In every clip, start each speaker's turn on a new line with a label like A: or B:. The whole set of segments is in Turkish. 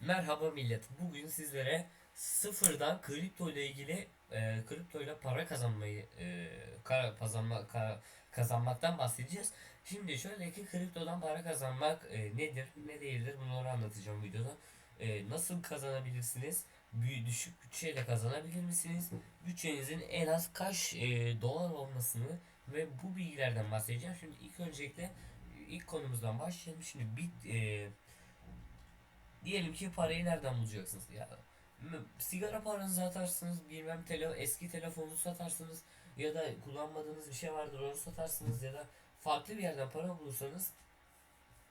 A: Merhaba millet. Bugün sizlere sıfırdan kripto ile ilgili e, kripto ile para kazanmayı e, kara, kazanma, ka- kazanmaktan bahsedeceğiz. Şimdi şöyle ki kriptodan para kazanmak e, nedir, ne değildir bunları anlatacağım videoda. E, nasıl kazanabilirsiniz? Büyük düşük bütçeyle kazanabilir misiniz? Bütçenizin en az kaç e, dolar olmasını ve bu bilgilerden bahsedeceğim. Şimdi ilk öncelikle ilk konumuzdan başlayalım. Şimdi bit e, Diyelim ki parayı nereden bulacaksınız? Ya sigara paranızı atarsınız, bilmem tele, eski telefonunuzu satarsınız ya da kullanmadığınız bir şey vardır onu satarsınız ya da farklı bir yerden para bulursanız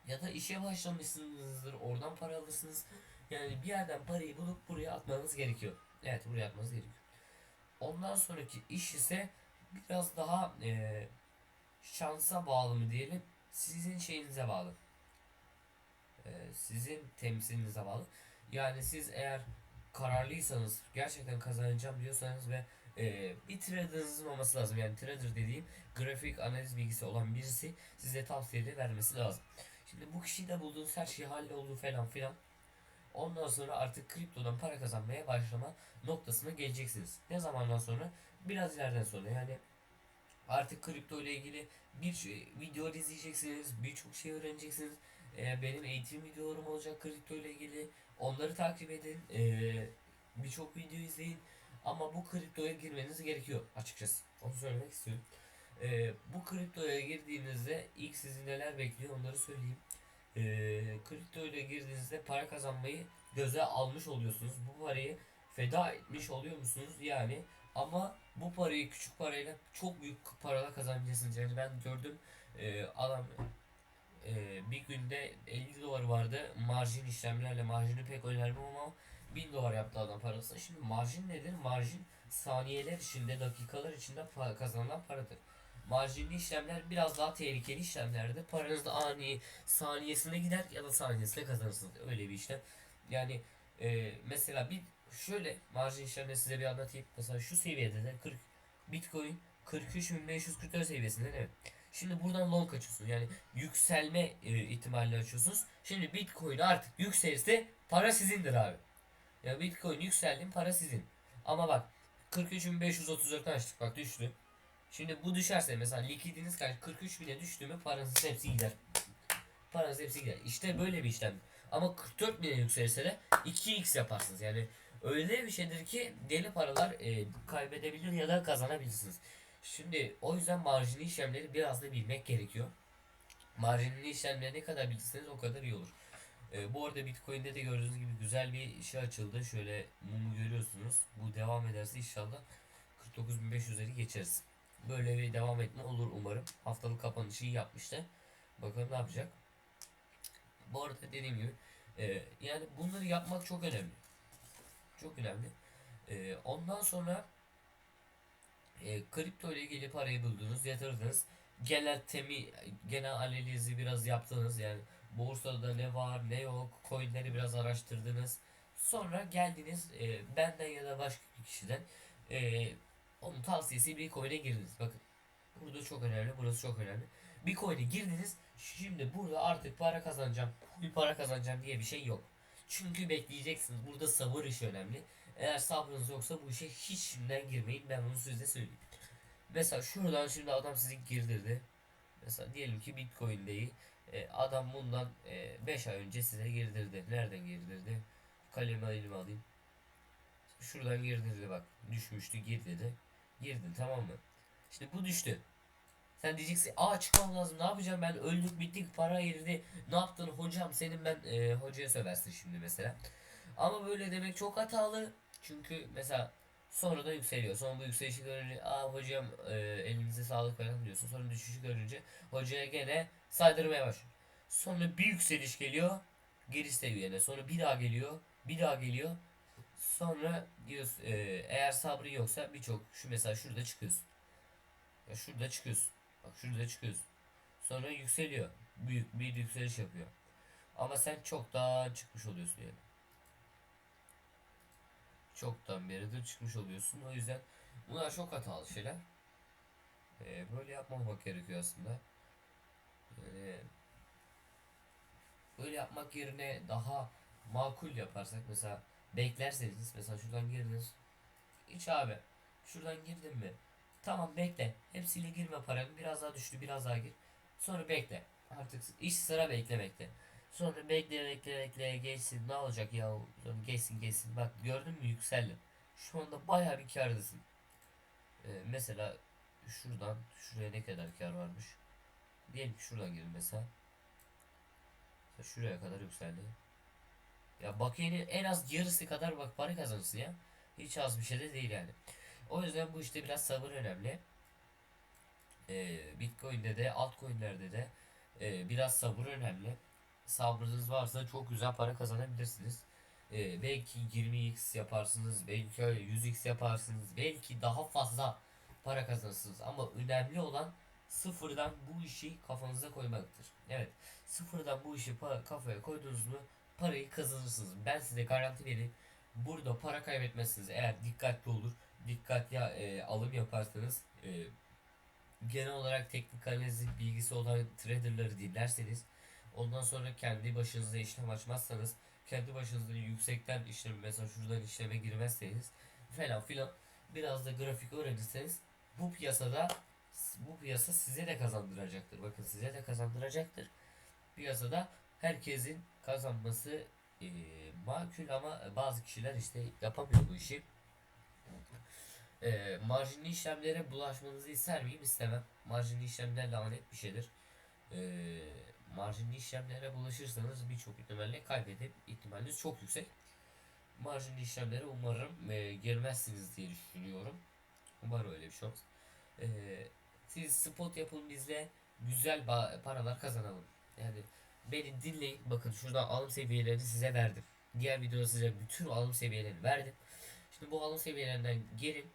A: ya da işe başlamışsınızdır oradan para alırsınız. Yani bir yerden parayı bulup buraya atmanız gerekiyor. Evet buraya atmanız gerekiyor. Ondan sonraki iş ise biraz daha eee, şansa bağlı mı diyelim sizin şeyinize bağlı e, sizin temsilinize bağlı. Yani siz eğer kararlıysanız, gerçekten kazanacağım diyorsanız ve e, bir trader'ınızın olması lazım. Yani trader dediğim grafik analiz bilgisi olan birisi size tavsiye vermesi lazım. Şimdi bu kişiyle bulduğunuz her şey halloldu falan filan. Ondan sonra artık kriptodan para kazanmaya başlama noktasına geleceksiniz. Ne zamandan sonra? Biraz ileriden sonra yani artık kripto ile ilgili bir video izleyeceksiniz, birçok şey öğreneceksiniz. Ee, benim eğitim videolarım olacak kripto ile ilgili. Onları takip edin. Ee, birçok video izleyin. Ama bu kriptoya girmeniz gerekiyor açıkçası. Onu söylemek istiyorum. Ee, bu kriptoya girdiğinizde ilk sizi neler bekliyor onları söyleyeyim. Ee, kripto ile girdiğinizde para kazanmayı göze almış oluyorsunuz. Bu parayı feda etmiş oluyor musunuz? Yani ama bu parayı küçük parayla çok büyük paralar kazanacaksınız. Yani ben gördüm e, adam e, bir günde 50 dolar vardı. Marjin işlemlerle marjini pek önermem ama 1000 dolar yaptı adam parasını. Şimdi marjin nedir? Marjin saniyeler içinde, dakikalar içinde pa- kazanılan paradır. Marjinli işlemler biraz daha tehlikeli işlemlerdir. Paranız da ani saniyesinde gider ya da saniyesinde kazanırsınız. Öyle bir işlem. Yani e, mesela bir şöyle marjin işlemleri size bir anlatayım. Mesela şu seviyede de 40 Bitcoin 43.544 seviyesinde değil mi? Şimdi buradan long açıyorsun. Yani yükselme e, ihtimalini açıyorsunuz. Şimdi Bitcoin artık yükselirse para sizindir abi. Ya Bitcoin yükseldi para sizin. Ama bak 43.534'ten açtık bak düştü. Şimdi bu düşerse mesela likidiniz kaç 43.000'e düştü mü paranızın hepsi gider. Paranız hepsi gider. İşte böyle bir işlem. Ama 44.000'e yükselirse de 2x yaparsınız. Yani öyle bir şeydir ki deli paralar e, kaybedebilir ya da kazanabilirsiniz. Şimdi o yüzden marjinli işlemleri biraz da bilmek gerekiyor. Marjinli işlemleri ne kadar bilirseniz o kadar iyi olur. Ee, bu arada Bitcoin'de de gördüğünüz gibi güzel bir şey açıldı. Şöyle mumu görüyorsunuz. Bu devam ederse inşallah 49.500'leri geçeriz. Böyle bir devam etme olur umarım. Haftalık kapanışı iyi yapmıştı. Bakalım ne yapacak. Bu arada dediğim gibi e, yani bunları yapmak çok önemli. Çok önemli. E, ondan sonra e, kripto ile ilgili parayı buldunuz, yatırdınız. Genel temi, genel analizi biraz yaptınız. Yani borsada ne var, ne yok, coinleri biraz araştırdınız. Sonra geldiniz e, benden ya da başka bir kişiden e, onun tavsiyesi bir coin'e girdiniz. Bakın burada çok önemli, burası çok önemli. Bir coin'e girdiniz. Şimdi burada artık para kazanacağım, bir para kazanacağım diye bir şey yok. Çünkü bekleyeceksiniz. Burada sabır işi önemli. Eğer sabrınız yoksa bu işe hiç şimdiden girmeyin. Ben bunu size söyleyeyim. Mesela şuradan şimdi adam sizi girdirdi. Mesela diyelim ki Bitcoin değil. E, adam bundan 5 ay önce size girdirdi. Nereden girdirdi? Kalemi elime alayım. Şuradan girdirdi bak. Düşmüştü gir dedi. Girdin tamam mı? Şimdi bu düştü. Sen diyeceksin aa çıkmam lazım ne yapacağım ben öldük bittik para girdi ne yaptın hocam senin ben e, hocaya söversin şimdi mesela. Ama böyle demek çok hatalı. Çünkü mesela sonra da yükseliyor. Sonra bu yükselişi görünce aa hocam e, elinize sağlık falan diyorsun. Sonra düşüşü görünce hocaya gene saydırmaya başlıyor. Sonra bir yükseliş geliyor. Geri seviyene. Sonra bir daha geliyor. Bir daha geliyor. Sonra diyorsun e, eğer sabrı yoksa birçok şu mesela şurada çıkıyorsun. Ya şurada çıkıyorsun. Bak şurada çıkıyorsun. Sonra yükseliyor. Büyük bir yükseliş yapıyor. Ama sen çoktan çıkmış oluyorsun yani çoktan beridir çıkmış oluyorsun. O yüzden bunlar çok hatalı şeyler. Ee, böyle yapmamak gerekiyor aslında. Yani böyle yapmak yerine daha makul yaparsak mesela beklerseniz mesela şuradan girdiniz. Hiç abi şuradan girdin mi? Tamam bekle. Hepsiyle girme paranı. Biraz daha düştü biraz daha gir. Sonra bekle. Artık iş sıra beklemekte. Sonra bekle bekle bekle geçsin ne olacak ya geçsin geçsin bak gördün mü yükseldi. Şu anda bayağı bir kârdasın. Ee, mesela şuradan şuraya ne kadar kar varmış. Diyelim ki şuradan girin. Mesela Şuraya kadar yükseldi. Ya bakiyenin en az yarısı kadar bak para kazanırsın ya. Hiç az bir şey de değil yani. O yüzden bu işte biraz sabır önemli. Ee, Bitcoin'de de altcoin'lerde de e, biraz sabır önemli. Sabrınız varsa çok güzel para kazanabilirsiniz. Ee, belki 20x yaparsınız, belki öyle 100x yaparsınız, belki daha fazla para kazanırsınız. Ama önemli olan sıfırdan bu işi kafanıza koymaktır. Evet, sıfırdan bu işi kafaya koyduğunuz mu parayı kazanırsınız. Ben size garanti vereyim. Burada para kaybetmezsiniz eğer dikkatli olur, dikkatli e, alım yaparsanız, e, genel olarak teknik analiz bilgisi olan traderları dinlerseniz, ondan sonra kendi başınıza işlem açmazsanız, kendi başınıza yüksekten işlem mesela şuradan işleme girmezseniz falan filan biraz da grafik öğrenirseniz bu piyasada bu piyasa size de kazandıracaktır. Bakın size de kazandıracaktır. Piyasada herkesin kazanması e, makul ama bazı kişiler işte yapamıyor bu işi. E, marjinli işlemlere bulaşmanızı ister miyim? İstemem. Marjinli işlemler lanet bir şeydir. E, marjinli işlemlere bulaşırsanız birçok ihtimalle kaybedip ihtimaliniz çok yüksek. Marjinli işlemlere umarım e, girmezsiniz diye düşünüyorum. Umarım öyle bir şey olmaz. E, siz spot yapın bizle güzel paralar kazanalım. Yani beni dinleyin. Bakın şuradan alım seviyelerini size verdim. Diğer videoda size bütün alım seviyelerini verdim. Şimdi bu alım seviyelerinden girin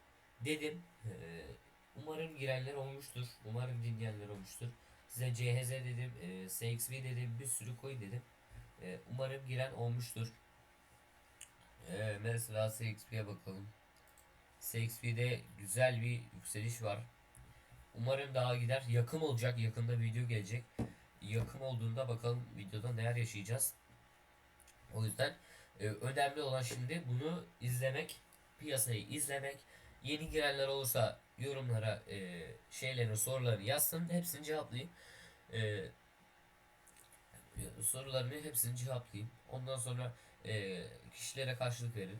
A: dedim. Ee, umarım girenler olmuştur. Umarım dinleyenler olmuştur. Size CHZ dedim, e, SXV dedim, bir sürü coin dedim. E, umarım giren olmuştur. E, mesela SXV'ye bakalım. SXV'de güzel bir yükseliş var. Umarım daha gider. Yakın olacak. Yakında video gelecek. Yakın olduğunda bakalım videoda neler yaşayacağız. O yüzden e, önemli olan şimdi bunu izlemek, piyasayı izlemek. Yeni girenler olursa yorumlara e, şeylerin sorularını yazsın. Hepsini cevaplayayım. E, sorularını hepsini cevaplayayım. Ondan sonra e, kişilere karşılık verin.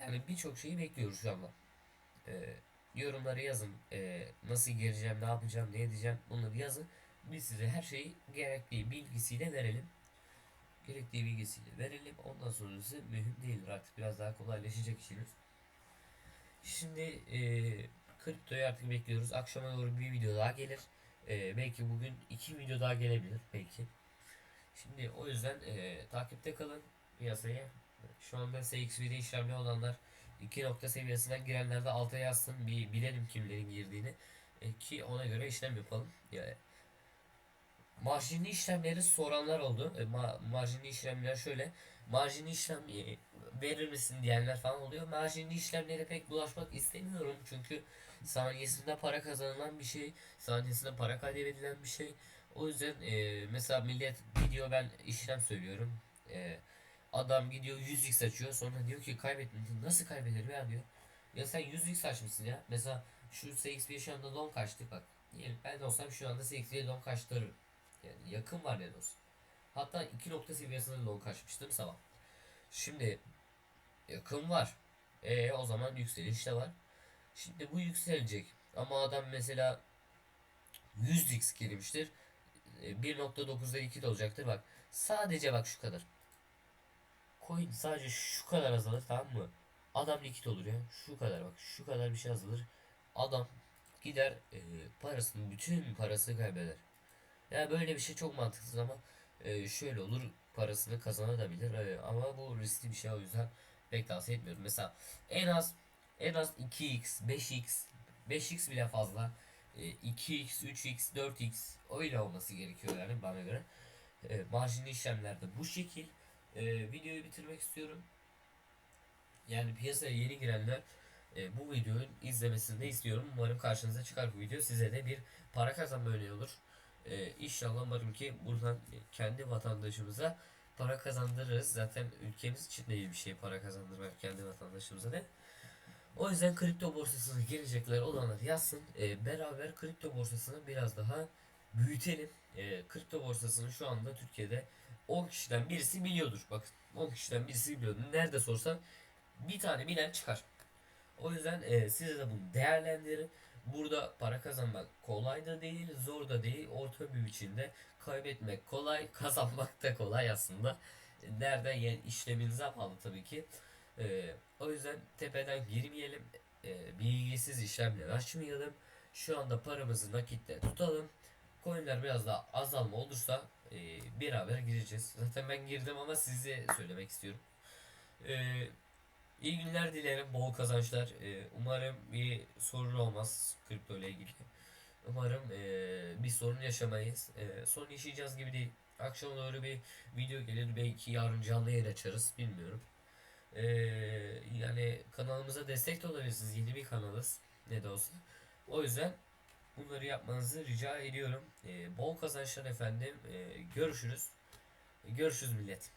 A: Yani birçok şeyi bekliyoruz şu anda. E, yorumlara yazın. E, nasıl gireceğim, ne yapacağım, ne edeceğim bunları yazın. Biz size her şeyi gerektiği bilgisiyle verelim. Gerektiği bilgisiyle verelim. Ondan sonrası mühim değildir artık. Biraz daha kolaylaşacak işiniz. Şimdi e, kriptoyu artık bekliyoruz. Akşama doğru bir video daha gelir. E, belki bugün iki video daha gelebilir. Belki. Şimdi o yüzden e, takipte kalın piyasayı. Şu anda SXV'de işlemli olanlar 2 nokta seviyesinden girenler de alta yazsın. Bir bilelim kimlerin girdiğini. E, ki ona göre işlem yapalım. Yani marjinli işlemleri soranlar oldu. E, ma marjinli işlemler şöyle. Marjinli işlem e, verir misin diyenler falan oluyor. Marjinli işlemlere pek bulaşmak istemiyorum. Çünkü saniyesinde para kazanılan bir şey. Saniyesinde para kaybedilen bir şey. O yüzden e, mesela millet gidiyor ben işlem söylüyorum. E, adam gidiyor 100x açıyor. Sonra diyor ki kaybettin. Nasıl kaybederim ya diyor. Ya sen 100x açmışsın ya. Mesela şu CXP şu anda long kaçtı bak. Diyelim ben de olsam şu anda CXP'ye long kaçtırırım. Yani yakın var ne olsun. Hatta 2 nokta seviyesinde long kaçmıştım sabah. Şimdi yakın var. E o zaman yükseliş de var. Şimdi bu yükselecek. Ama adam mesela 100x girmiştir. E, 1.9'da 2 de olacaktır. Bak sadece bak şu kadar. Coin sadece şu kadar azalır tamam mı? Adam likit olur ya. Şu kadar bak şu kadar bir şey azalır. Adam gider e, parasının bütün parasını kaybeder. Yani böyle bir şey çok mantıksız ama e, şöyle olur parasını kazanabilir e, ama bu riskli bir şey o yüzden pek tavsiye etmiyorum. Mesela en az en az 2x, 5x, 5x bile fazla. E, 2x, 3x, 4x öyle olması gerekiyor yani bana göre. E, marjinli işlemlerde bu şekil. E, videoyu bitirmek istiyorum. Yani piyasaya yeni girenler e, bu videoyu izlemesini de istiyorum. Umarım karşınıza çıkar bu video. Size de bir para kazanma örneği olur. E, inşallah umarım ki buradan kendi vatandaşımıza para kazandırırız. Zaten ülkemiz için de iyi bir şey para kazandırmak kendi vatandaşımıza ne. O yüzden kripto borsasına girecekler olanlar yazsın. Ee, beraber kripto borsasını biraz daha büyütelim. Ee, kripto borsasını şu anda Türkiye'de 10 kişiden birisi biliyordur. Bakın 10 kişiden birisi biliyordur. Nerede sorsan bir tane bilen çıkar. O yüzden e, siz de bunu değerlendirin. Burada para kazanmak kolay da değil, zor da değil. Orta bir biçimde kaybetmek kolay, kazanmak da kolay aslında. Nereden işleminize bağlı tabii ki. E, o yüzden tepeden girmeyelim. E, bilgisiz işlemler açmayalım. Şu anda paramızı nakitte tutalım. Coinler biraz daha azalma olursa e, beraber gireceğiz. Zaten ben girdim ama size söylemek istiyorum. E, İyi günler dilerim, bol kazançlar. Ee, umarım bir sorun olmaz kripto ile ilgili. Umarım ee, bir sorun yaşamayız. Ee, sorun yaşayacağız gibi değil. Akşam doğru bir video gelir, belki yarın canlı yayın açarız, bilmiyorum. Ee, yani kanalımıza destek de olabilirsiniz, yeni bir kanalız ne de olsa. O yüzden bunları yapmanızı rica ediyorum. Ee, bol kazançlar efendim. Ee, görüşürüz. Görüşürüz millet.